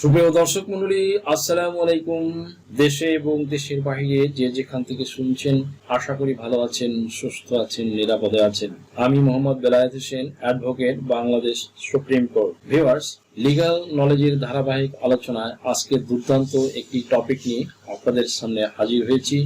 সুপ্রিয় দর্শক মন্ডলী, আসসালামু আলাইকুম। দেশে এবং দেশের বাহিরে যে যেখান থেকে শুনছেন, আশা করি ভালো আছেন, সুস্থ আছেন, নিরাপদে আছেন। আমি Mohammad Belayet Hossain, advocate Bangladesh supreme court. Viewers legal নলেজের ধারাবাহিক আলোচনায় আজকে দুর্দান্ত একটি টপিক নিয়ে আপনাদের সামনে হাজির হয়েছি।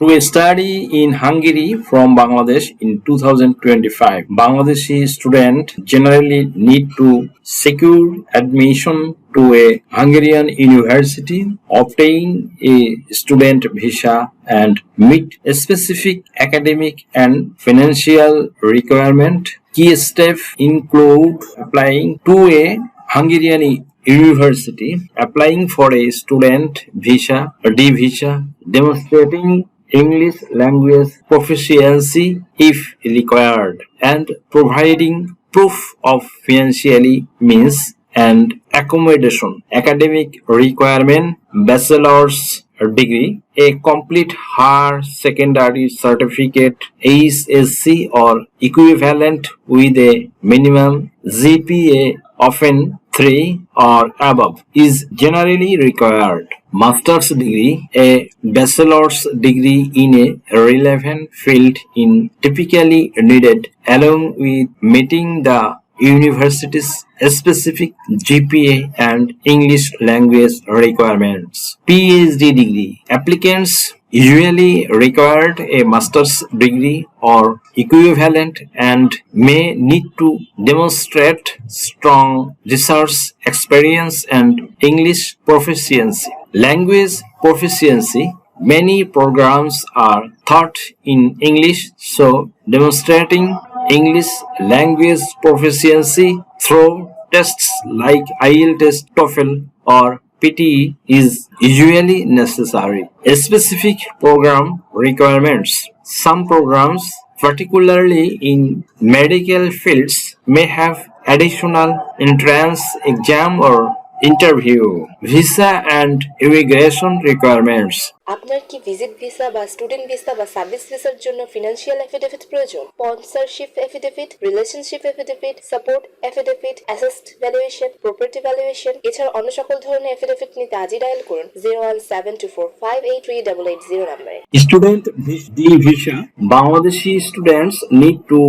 To study in Hungary from Bangladesh in 2025. Bangladeshi student generally need to secure admission to a Hungarian university, obtain a student visa and meet a specific academic and financial requirement. Key steps include applying to a Hungarian university, applying for a student visa, a D visa, demonstrating English language proficiency if required, and providing proof of financially means and accommodation. Academic requirement bachelor's degree, a complete higher secondary certificate, HSC or equivalent with a minimum GPA of an 3 or above is generally required. Master's degree, a bachelor's degree in a relevant field in typically needed along with meeting the university's specific GPA and English language requirements. PhD degree. Applicants usually required a master's degree or equivalent and may need to demonstrate strong research experience and English proficiency. Language proficiency Many programs are taught in English, so demonstrating English language proficiency through tests like IELTS, TOEFL, or PTE is usually necessary. Specific program requirements. Some programs, particularly in medical fields, may have additional entrance exam or interview. Visa and immigration requirements আপনার কি visit visa বা student visa বা service ভিসার জন্য financial affidavit প্রয়োজন sponsorship affidavit relationship affidavit support affidavit assets valuation property valuation এছাড়া অন্য সকল ধরনের এফিডেভিট নিতে আজই ডায়াল করুন zero one seven two four five eight three double eight zero নাম্বারে vis- D visa. Bangladeshi students need to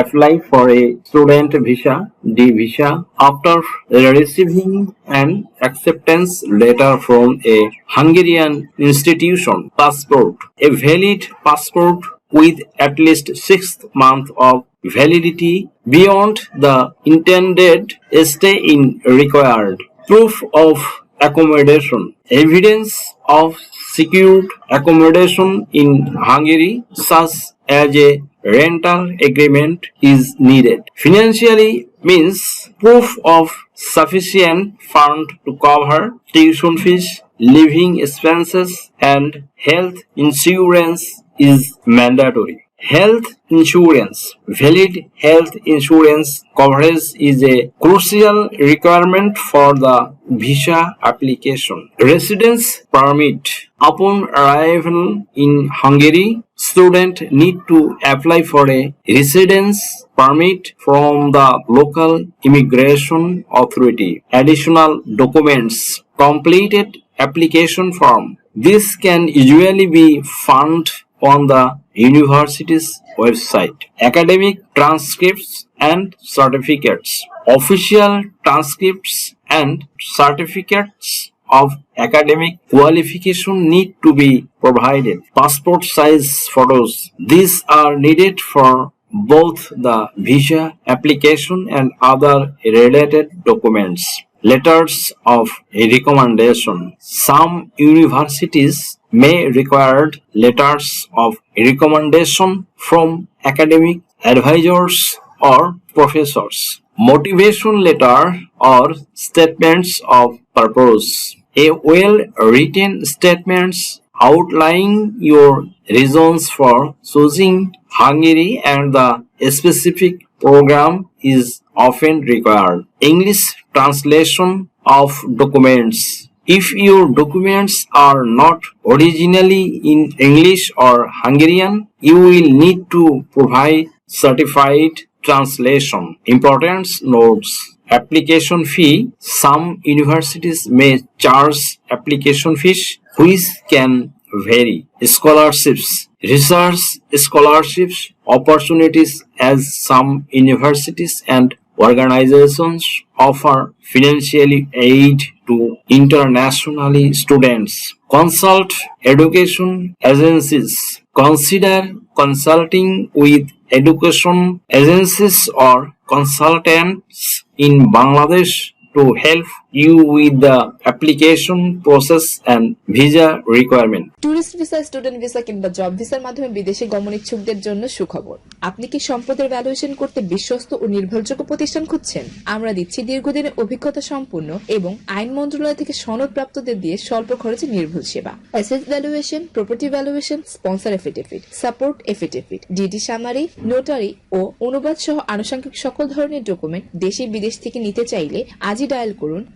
apply for a student visa D visa after receiving an acceptance letter from a Hungarian institution passport. A valid passport with at least six months of validity beyond the intended stay in required. Proof of accommodation. Evidence of secured accommodation in Hungary such as a rental agreement is needed. Financially means proof of sufficient fund to cover tuition fees, living expenses and health insurance is mandatory. Health insurance. Valid health insurance coverage is a crucial requirement for the visa application. Residence permit. Upon arrival in Hungary, student need to apply for a residence permit from the local immigration authority. Additional documents. Completed application form. This can usually be found on the university's website. Academic transcripts and certificates. Official transcripts and certificates of academic qualification need to be provided. Passport size photos. These are needed for both the visa application and other related documents. Letters of recommendation. Some universities may require letters of recommendation from academic advisors or professors. Motivation letter or statements of purpose. A well written statements outlining your reasons for choosing Hungary and the specific program is often required. English translation of documents If your documents are not originally in English or Hungarian, you will need to provide certified translation. Important notes. Application fee. Some universities may charge application fees which can vary. Scholarships. Research scholarships opportunities as some universities and organizations offer financial aid to internationally students. Consult education agencies. Consider consulting with education agencies or consultants in Bangladesh to help you with the application, process, and visa requirement. Tourist visa student visa কিংবা job ভিসার মাধ্যমে বিদেশে গমন ইচ্ছুকদের জন্য সুখবর। আপনি কি সম্পদের ভ্যালুয়েশন করতে বিশ্বস্ত ও নির্ভরযোগ্য প্রতিষ্ঠান খুঁজছেন? আমরা দিচ্ছি দীর্ঘদিনের অভিজ্ঞতা সম্পন্ন এবং আইন মন্ত্রণালয় থেকে সনদ প্রাপ্তদের দিয়ে স্বল্প খরচে নির্ভুল সেবা। Asset valuation property valuation sponsor affidavit support affidavit DD summary notary ও অনুবাদ সহ আনুষঙ্গিক সকল ধরনের ডকুমেন্ট দেশে বিদেশ থেকে নিতে চাইলে আজই ডায়াল করুন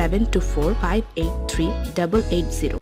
seven two four five eight three double eight zero